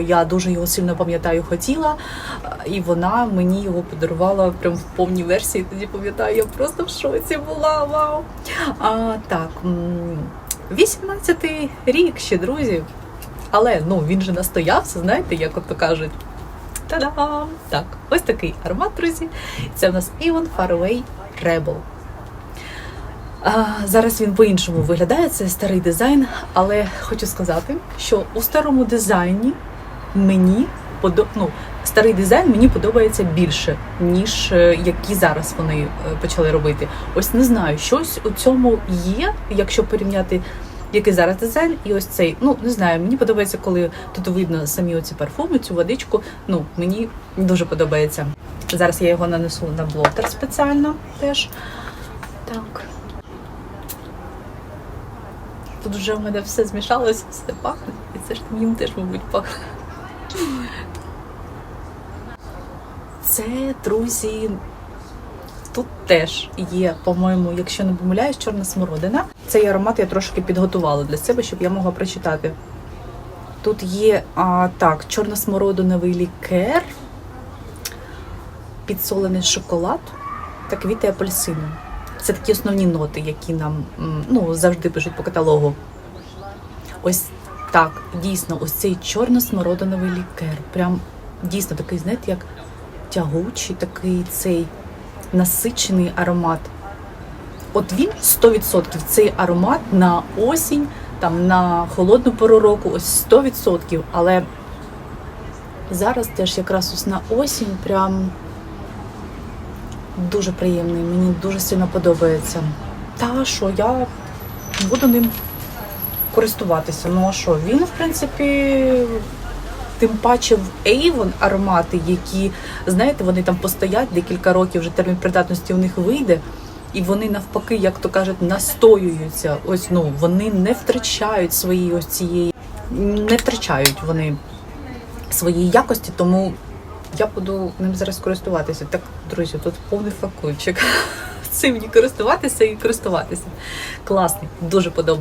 Я дуже його сильно пам'ятаю, хотіла, і вона мені його подарувала прям в повній версії. Тоді пам'ятаю, я просто в шоці була. Вау! А, так, 18-й рік ще, друзі. Але ну він же настоявся, знаєте, як от то кажуть. Та-дам! Так, ось такий аромат, друзі. Це в нас Avon Faraway Rebel. А, зараз він по-іншому виглядає, це старий дизайн, але хочу сказати, що у старому дизайні мені подо... ну, старий дизайн мені подобається більше, ніж е, які зараз вони е, почали робити. Ось не знаю, щось у цьому є, якщо порівняти. Який зараз дизайн, і ось цей. Ну не знаю, мені подобається, коли тут видно самі оці парфуми, цю водичку. Ну мені дуже подобається. Зараз я його нанесу на блотер спеціально теж. Так. Тут вже в мене все змішалося, все пахне, і це ж їм теж, мабуть, пахне. Це, друзі, тут теж є, по-моєму, якщо не помиляюсь, чорна смородина. Цей аромат я трошки підготувала для себе, щоб я могла прочитати. Тут є а, так, чорно-смородиновий лікер, підсолений шоколад та квіти апельсину. Це такі основні ноти, які нам ну, завжди пишуть по каталогу. Ось так, дійсно, ось цей чорно-смородиновий лікер. Прям дійсно такий, знаєте, як тягучий, такий цей насичений аромат. От він 100% цей аромат на осінь, там на холодну пору року, ось 100%. Але зараз теж якраз ось на осінь прям дуже приємний, мені дуже сильно подобається. Та що я буду ним користуватися. Ну а що, він, в принципі, тим паче в Avon аромати, які, знаєте, вони там постоять декілька років, вже термін придатності у них вийде. І вони навпаки, як то кажуть, настоюються. Ось ну вони не втрачають своєї ось цієї, не втрачають вони своєї якості, тому я буду ним зараз користуватися. Так, друзі, тут повний факунчик. Цим користуватися і користуватися. Класний, дуже подобається.